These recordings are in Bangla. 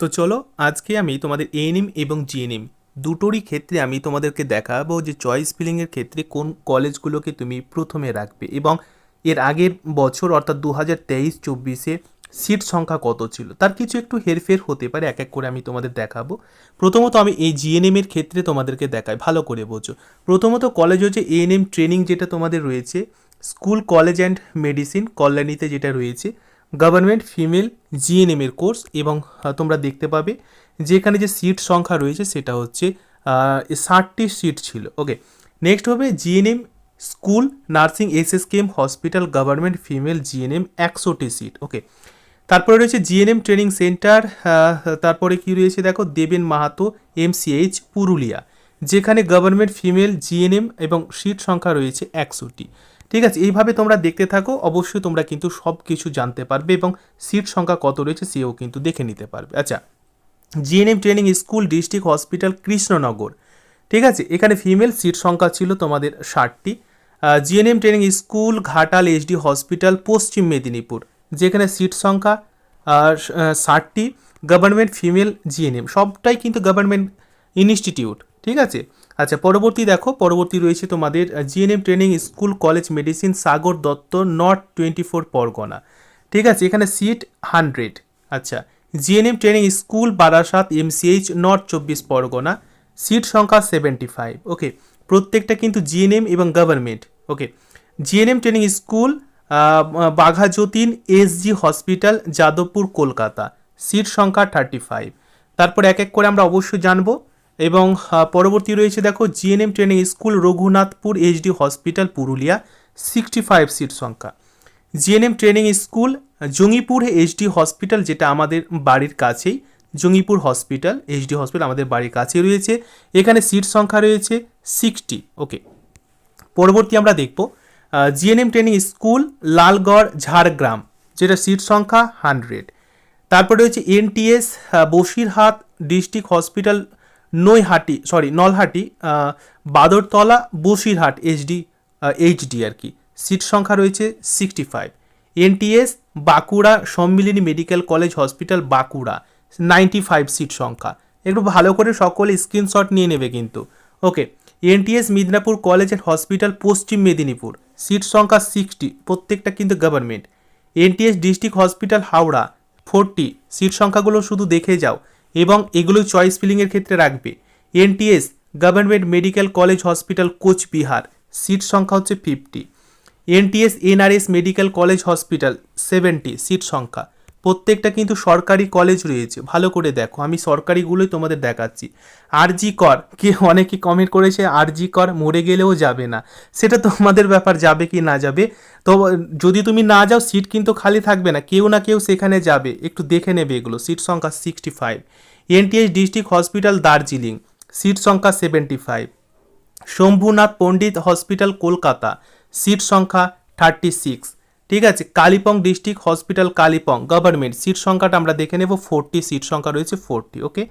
তো চলো, আজকে আমি তোমাদের এএনএম এবং জিএনএম দুটোরই ক্ষেত্রে আমি তোমাদেরকে দেখাবো যে চয়েস ফিলিংয়ের ক্ষেত্রে কোন কলেজগুলোকে তুমি প্রথমে রাখবে এবং এর আগের বছর অর্থাৎ দু হাজার তেইশ চব্বিশে সিট সংখ্যা কত ছিল? তার কিছু একটু হেরফের হতে পারে, এক এক করে আমি তোমাদের দেখাবো। প্রথমত আমি এই জিএনএম এর ক্ষেত্রে তোমাদেরকে দেখাই, ভালো করে বোঝো। প্রথমত কলেজ হচ্ছে এএনএম ট্রেনিং যেটা তোমাদের রয়েছে স্কুল কলেজ অ্যান্ড মেডিসিন কল্যাণীতে যেটা রয়েছে গভর্নমেন্ট ফিমেল জিএনএম এর কোর্স এবং তোমরা দেখতে পাবে যে এখানে যে সিট সংখ্যা রয়েছে সেটা হচ্ছে ষাটটি সিট ছিল। ওকে নেক্সট হবে GNM school nursing SSKM hospital government female GNM একশোটি সিট ওকে তারপরে রয়েছে জিএনএম ট্রেনিং সেন্টার তারপরে কি রয়েছে দেখো? দেবেন মাহাতো এমসিএইচ পুরুলিয়া। যেখানে গভর্নমেন্ট ফিমেল জিএনএম এবং সিট সংখ্যা রয়েছে একশোটি। ঠিক আছে, এইভাবে তোমরা দেখতে থাকো, অবশ্যই তোমরা কিন্তু সব কিছু জানতে পারবে এবং সিট সংখ্যা কত রয়েছে সেও কিন্তু দেখে নিতে পারবে। আচ্ছা GNM training school district hospital Krishnanagar. ঠিক আছে, এখানে ফিমেল সিট সংখ্যা ছিল তোমাদের ষাটটি। GNM training school Ghatal HD hospital Paschim Medinipur, যেখানে সিট সংখ্যা ষাটটি। গভর্নমেন্ট ফিমেল জিএনএম সবটাই কিন্তু গভর্নমেন্ট ইনস্টিটিউট ঠিক আছে? আচ্ছা পরবর্তী দেখো, পরবর্তী রয়েছে তোমাদের GNM training school college medicine Sagar Dutta North twenty four Pargana ঠিক আছে, এখানে সিট হান্ড্রেড আচ্ছা GNM training school Barasat MCH North চব্বিশ পরগনা সিট সংখ্যা সেভেন্টি ফাইভ ওকে প্রত্যেকটা কিন্তু জিএনএম এবং government okay GNM training school Bagha Jatin SG hospital Jadavpur, Kolkata. Seat সংখ্যা থার্টি ফাইভ তারপর এক এক করে আমরা অবশ্যই জানব। এবং পরবর্তী রয়েছে দেখো GNM training school Raghunathpur HD hospital Purulia sixty five seat সংখ্যা GNM training school Jangipur HD hospital যেটা আমাদের বাড়ির কাছেই, জঙ্গিপুর হসপিটাল এইচডি হসপিটাল আমাদের বাড়ির কাছেই রয়েছে। এখানে সিট সংখ্যা রয়েছে সিক্সটি ওকে পরবর্তী আমরা দেখব GNM training school Lalgarh, Jhargram, যেটা সিট সংখ্যা হান্ড্রেড তারপরে রয়েছে NTS Basirhat district hospital Naihati sorry Nalhati Badartala, Basirhat HD HD আর কি। সিট সংখ্যা রয়েছে sixty five NTS Bankura Sammilani medical college hospital, Bankura. Ninety five seat সংখ্যা। একটু ভালো করে সকলে স্ক্রিনশট নিয়ে নেবে কিন্তু। Okay NTS Midnapore college and hospital, Paschim Medinipur. Seat সংখ্যা সিক্সটি প্রত্যেকটা কিন্তু government NTS district hospital Howrah. Forty seat সংখ্যাগুলো শুধু দেখে যাও। এবং এগুলো চয়েস ফিলিংয়ের ক্ষেত্রে রাখবে। NTS government medical college hospital Coochbehar seat সংখ্যা হচ্ছে fifty NTS NRS medical college hospital seventy seat সংখ্যা। প্রত্যেকটা কিন্তু সরকারি কলেজ রয়েছে। ভালো করে দেখো, আমি সরকারিগুলোই তোমাদের দেখাচ্ছি। আর জি কর, কে অনেকে কমেন্ট করেছে আর জি কর, মরে গেলেও যাবে না। সেটা তোমাদের ব্যাপার যাবে কি না যাবে। তো যদি তুমি না যাও সিট কিন্তু খালি থাকবে না। কেউ না কেউ সেখানে যাবে। একটু দেখে নেবে এগুলো। সিট সংখ্যা sixty five NTS district hospital Darjeeling, seat সংখ্যা seventy five Shambhunath Pandit hospital Kolkata, seat সংখ্যা থার্টি সিক্স ঠিক আছে, Kalimpong district hospital Kalimpong government seat সংখ্যাটা আমরা দেখে নেব ফোরটি সিট সংখ্যা রয়েছে ফোরটি ওকে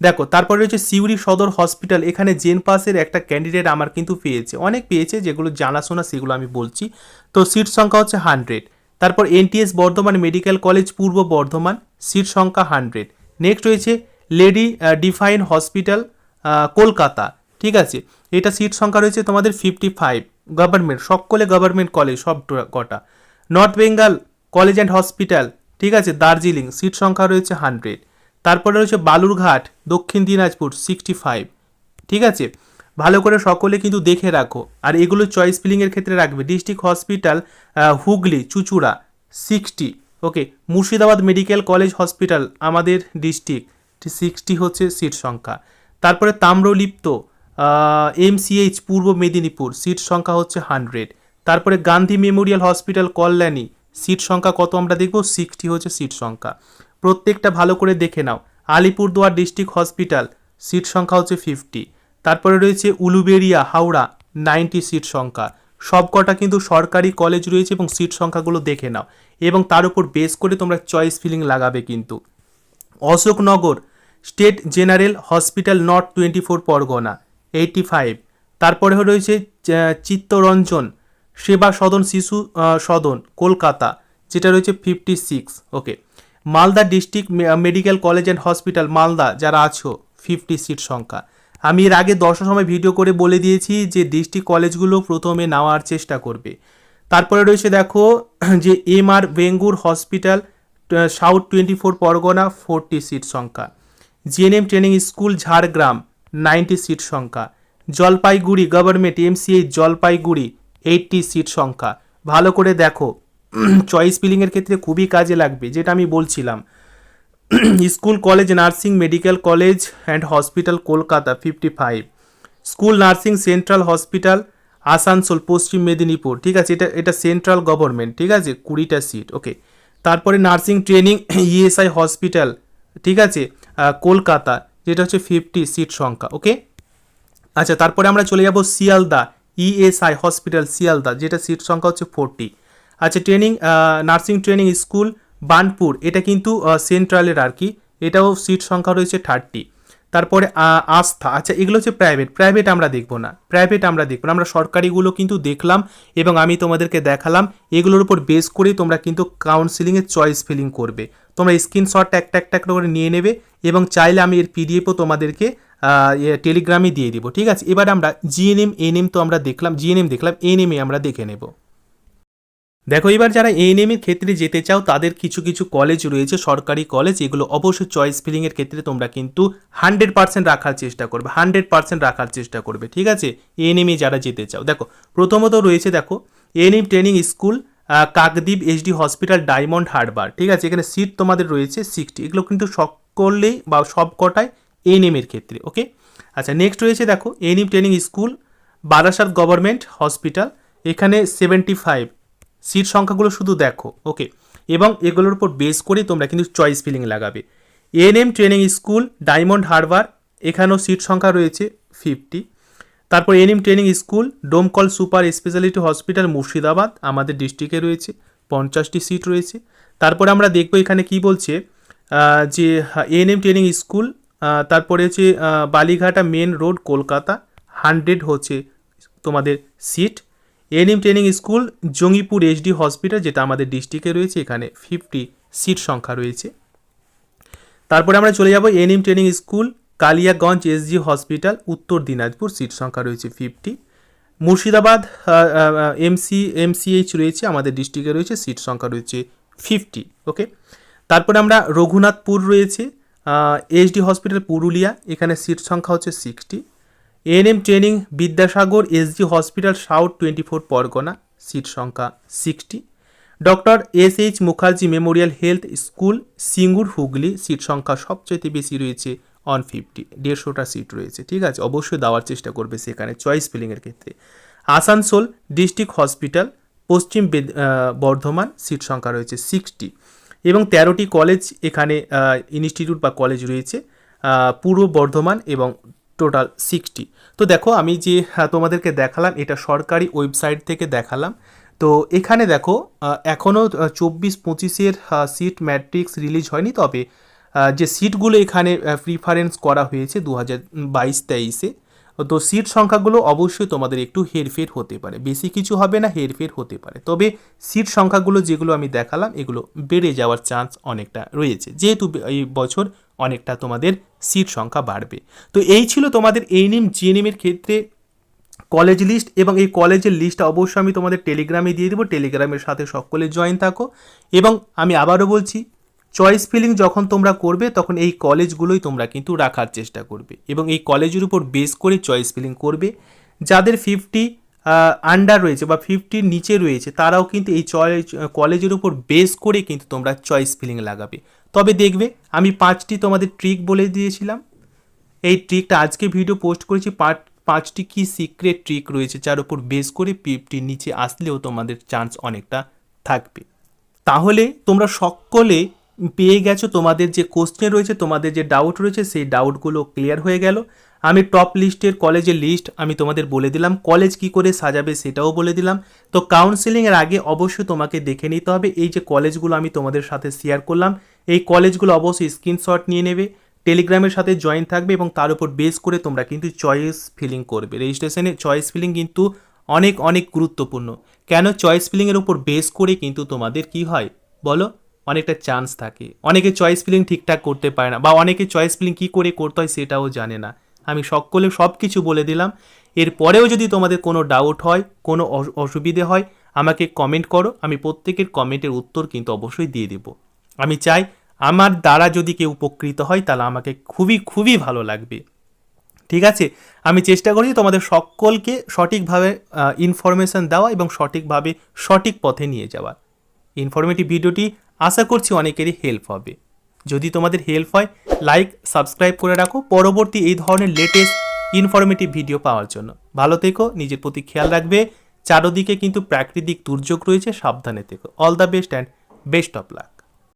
দেখো, তারপরে রয়েছে সিউড়ি সদর হসপিটাল, এখানে জেন পাসের একটা ক্যান্ডিডেট আমার কিন্তু পেয়েছে, অনেক পেয়েছে, যেগুলো জানাশোনা সেগুলো আমি বলছি। তো সিট সংখ্যা হচ্ছে হান্ড্রেড তারপর NTS Bardhaman medical college, Purba Bardhaman, seat সংখ্যা হান্ড্রেড নেক্সট রয়েছে লেডি ডিফাইন হসপিটাল কলকাতা, ঠিক আছে? এটা সিট সংখ্যা রয়েছে তোমাদের ফিফটি ফাইভ গভর্নমেন্ট, সকলে গভর্নমেন্ট কলেজ সব কটা। North Bengal college and hospital ঠিক আছে? দার্জিলিং সিট সংখ্যা রয়েছে হান্ড্রেড তারপরে রয়েছে বালুরঘাট, দক্ষিণ দিনাজপুর সিক্সটি ফাইভ ঠিক আছে? ভালো করে সকলে কিন্তু দেখে রাখো। আর এগুলো চয়েস ফিলিংয়ের ক্ষেত্রে রাখবে। District hospital Hooghly, Chuchura sixty okay Murshidabad medical college hospital আমাদের ডিস্ট্রিক্ট সিক্সটি হচ্ছে সিট সংখ্যা। তারপরে তাম্রলিপ্ত এমসিএইচ পূর্ব মেদিনীপুর সিট সংখ্যা হচ্ছে হান্ড্রেড তারপরে Gandhi memorial hospital, Kalyani seat সংখ্যা কত আমরা দেখব? সিক্সটি হচ্ছে সিট সংখ্যা। প্রত্যেকটা ভালো করে দেখে নাও। আলিপুরদুয়ার ডিস্ট্রিক্ট হসপিটাল সিট সংখ্যা হচ্ছে ফিফটি তারপরে রয়েছে উলুবেরিয়া, হাওড়া নাইনটি সিট সংখ্যা। সবকটা কিন্তু সরকারি কলেজ রয়েছে এবং সিট সংখ্যাগুলো দেখে নাও। এবং তার উপর বেস করে তোমরা চয়েস ফিলিং লাগাবে কিন্তু। Ashoknagar state general hospital North twenty four Pargana eighty five. তারপরে রয়েছে চিত্তরঞ্জন সেবা সদন, শিশু সদন, কলকাতা, যেটা রয়েছে fifty six. Okay. Malda district medical college and hospital, Malda, যারা আছো, ফিফটি সিট সংখ্যা। আমি এর আগে দশটার সময় ভিডিও করে বলে দিয়েছি যে ডিস্ট্রিক্ট কলেজগুলো প্রথমে নেওয়ার চেষ্টা করবে। তারপরে রয়েছে, দেখো, যে M R Bangur hospital South twenty four Pargana, forty seat সংখ্যা। GNM training school, Jhargram, ninety seat সংখ্যা। Jalpaiguri government MCH Jalpaiguri eighty seat সংখ্যা। ভালো করে দেখো। চয়েস ফিলিংয়ের ক্ষেত্রে খুবই কাজে লাগবে, যেটা আমি বলছিলাম। School college nursing medical college and hospital Kolkata fifty five school nursing central hospital Asansol, Paschim Medinipur. ঠিক আছে, এটা এটা সেন্ট্রাল গভর্নমেন্ট ঠিক আছে, কুড়িটা সিট ওকে তারপরে নার্সিং ট্রেনিং ইএসআই হসপিটাল ঠিক আছে। কলকাতা, যেটা হচ্ছে ফিফটি সিট সংখ্যা ওকে আচ্ছা তারপরে আমরা চলে যাব শিয়ালদা ইএসআই হসপিটাল শিয়ালদা, যেটা সিট সংখ্যা হচ্ছে ফোরটি আচ্ছা training nursing training school Banpur এটা কিন্তু সেন্ট্রালের আর কি, এটাও সিট সংখ্যা রয়েছে থার্টি তারপরে আস্থা আচ্ছা এগুলো হচ্ছে প্রাইভেট প্রাইভেট আমরা দেখব না প্রাইভেট আমরা দেখব না, আমরা সরকারিগুলো কিন্তু দেখলাম এবং আমি তোমাদেরকে দেখালাম, এগুলোর উপর বেস করেই তোমরা কিন্তু কাউন্সিলিংয়ের চয়েস ফিলিং করবে। তোমরা স্ক্রিনশট একটা একটা করে নিয়ে নেবে এবং চাইলে আমি এর পিডিএফও তোমাদেরকে টেলিগ্রামে দিয়ে দিব। ঠিক আছে? এবার আমরা জিএনএম এনএম তো আমরা দেখলাম জিএনএম দেখলাম এনএমএ আমরা দেখে নেব। দেখো, এবার যারা এএনএম এর ক্ষেত্রে যেতে চাও, তাদের কিছু কিছু কলেজ রয়েছে, সরকারি কলেজ এগুলো অবশ্যই চয়েস ফিলিং এর ক্ষেত্রে তোমরা কিন্তু হান্ড্রেড পার্সেন্ট রাখার চেষ্টা করবে হান্ড্রেড পার্সেন্ট রাখার চেষ্টা করবে, ঠিক আছে? এএনএম এ যারা যেতে চাও। দেখো, প্রথমত রয়েছে, দেখো ANM training school Kakdwip HD hospital Diamond Harbour ঠিক আছে? এখানে সিট তোমাদের রয়েছে সিক্সটি এগুলো কিন্তু সকলেই বা সব কটায় এএনএম এর ক্ষেত্রে ওকে আচ্ছা নেক্সট রয়েছে দেখো NM training school Barasat government hospital এখানে সেভেন্টি ফাইভ সিট সংখ্যাগুলো শুধু দেখো ওকে এবং এগুলোর উপর বেস করে তোমরা কিন্তু চয়েস ফিলিং লাগাবে। ANM training school Diamond Harbour এখানেও সিট সংখ্যা রয়েছে ফিফটি তারপর ANM training school Domkal super speciality hospital Murshidabad, আমাদের ডিস্ট্রিক্টে রয়েছে, পঞ্চাশটি সিট রয়েছে। তারপরে আমরা দেখব এখানে কি বলছে যে এএনএম ট্রেনিং স্কুল তারপরে হচ্ছে Beliaghata main road Kolkata hundred হচ্ছে তোমাদের seat ANM training school Jangipur HD hospital যেটা আমাদের ডিস্ট্রিক্টে রয়েছে, এখানে ফিফটি সিট সংখ্যা রয়েছে। তারপরে আমরা চলে যাব ANM training school Kaliaganj SG hospital Uttar Dinajpur seat সংখ্যা রয়েছে ফিফটি মুর্শিদাবাদ এমসি এমসিএইচ রয়েছে, আমাদের ডিস্ট্রিক্টে রয়েছে সিট সংখ্যা রয়েছে ফিফটি ওকে তারপরে আমরা রঘুনাথপুর রয়েছে এইচডি হসপিটাল পুরুলিয়া, এখানে সিট সংখ্যা হচ্ছে sixty ANM training Vidyasagar SG hospital South twenty four Pargana, seat সংখ্যা sixty doctor S H Mukherjee memorial health school, Singur Hooghly, seat সংখ্যা সবচেয়ে বেশি রয়েছে অন ফিফটি দেড়শোটা সিট রয়েছে, ঠিক আছে? অবশ্যই দেওয়ার চেষ্টা করবে সেখানে চয়েস ফিলিংয়ের ক্ষেত্রে। আসানসোল ডিস্ট্রিক্ট হসপিটাল পশ্চিম বর্ধমান, সিট সংখ্যা রয়েছে সিক্সটি এবং তেরোটি কলেজ এখানে ইনস্টিটিউট বা কলেজ রয়েছে পূর্ব বর্ধমান এবং টোটাল সিক্সটি তো দেখো আমি যে হ্যাঁ, তোমাদেরকে দেখালাম এটা সরকারি ওয়েবসাইট থেকে দেখালাম। তো এখানে দেখো এখনও চব্বিশ পঁচিশের সিট ম্যাট্রিক্স রিলিজ হয়নি তবে যে সিটগুলো এখানে প্রিফারেন্স করা হয়েছে দু হাজার বাইশ তেইশে তো সিট সংখ্যাগুলো অবশ্যই তোমাদের একটু হেরফের হতে পারে। বেশি কিছু হবে না, হেরফের হতে পারে। তবে সিট সংখ্যাগুলো যেগুলো আমি দেখালাম, এগুলো বেড়ে যাওয়ার চান্স অনেকটা রয়েছে। যেহেতু এই বছর অনেকটা তোমাদের সিট সংখ্যা বাড়বে। তো এই ছিল তোমাদের এইনিম জিএনএমের ক্ষেত্রে কলেজ লিস্ট এবং এই কলেজের লিস্টটা অবশ্যই আমি তোমাদের টেলিগ্রামে দিয়ে দেবো। টেলিগ্রামের সাথে সকলে জয়েন থাকো। এবং আমি আবারও বলছি চয়েস ফিলিং যখন তোমরা করবে, তখন এই কলেজগুলোই তোমরা কিন্তু রাখার চেষ্টা করবে। এবং এই কলেজের উপর বেস করে চয়েস ফিলিং করবে। যাদের ফিফটি আন্ডার রয়েছে বা ফিফটির নিচে রয়েছে, তারাও কিন্তু এই চয়েস কলেজের উপর বেস করে কিন্তু তোমরা চয়েস ফিলিং লাগাবে। তবে দেখবে, আমি পাঁচটি তোমাদের ট্রিক বলে দিয়েছিলাম। এই ট্রিকটা আজকে ভিডিও পোস্ট করেছি। পাঁচ, পাঁচটি কি সিক্রেট ট্রিক রয়েছে যার উপর বেস করে ফিফটির নিচে আসলেও তোমাদের চান্স অনেকটা থাকবে। তাহলে তোমরা সকলে পেয়ে গেছো, তোমাদের যে কোশ্চেন রয়েছে, তোমাদের যে ডাউট রয়েছে, সেই ডাউটগুলো ক্লিয়ার হয়ে গেল। আমি টপ লিস্টের কলেজের লিস্ট আমি তোমাদের বলে দিলাম। কলেজ কি করে সাজাবে সেটাও বলে দিলাম। তো কাউন্সিলিংয়ের আগে অবশ্যই তোমাকে দেখে নিতে হবে। এই যে কলেজগুলো আমি তোমাদের সাথে শেয়ার করলাম, এই কলেজগুলো অবশ্যই স্ক্রিনশট নিয়ে নেবে। টেলিগ্রামের সাথে জয়েন থাকবে এবং তার উপর বেস করে তোমরা কিন্তু চয়েস ফিলিং করবে। রেজিস্ট্রেশনে চয়েস ফিলিং কিন্তু অনেক অনেক গুরুত্বপূর্ণ। কেন চয়েস ফিলিংয়ের উপর বেস করে কিন্তু তোমাদের কি হয়? বলো। অনেকটা চান্স থাকে। অনেকে চয়েস ফিলিং ঠিকঠাক করতে পারে না বা অনেকে চয়েস ফিলিং কী করে করতে হয় সেটাও জানে না। আমি সকলে সব কিছু বলে দিলাম। এরপরেও যদি তোমাদের কোনো ডাউট হয়, কোনো অস- অসুবিধে হয়, আমাকে কমেন্ট করো। আমি প্রত্যেকের কমেন্টের উত্তর কিন্তু অবশ্যই দিয়ে দেবো। আমি চাই আমার দ্বারা যদি কেউ উপকৃত হয়, তাহলে আমাকে খুবই খুবই ভালো লাগবে। ঠিক আছে? আমি চেষ্টা করি তোমাদের সকলকে সঠিকভাবে ইনফরমেশন দেওয়া এবং সঠিকভাবে সঠিক পথে নিয়ে যাওয়া। ইনফরমেটিভ ভিডিওটি আশা করছি অনেকেরই হেল্প হবে। যদি তোমাদের হেল্প হয় লাইক সাবস্ক্রাইব করে রাখো। পরবর্তী এই ধরনের লেটেস্ট ইনফরমেটিভ ভিডিও পাওয়ার জন্য। ভালো থেকো, নিজের প্রতি খেয়াল রাখবে। চারোদিকে কিন্তু প্রাকৃতিক দুর্যোগ রয়েছে, সাবধানে থেকো। All the best and best of luck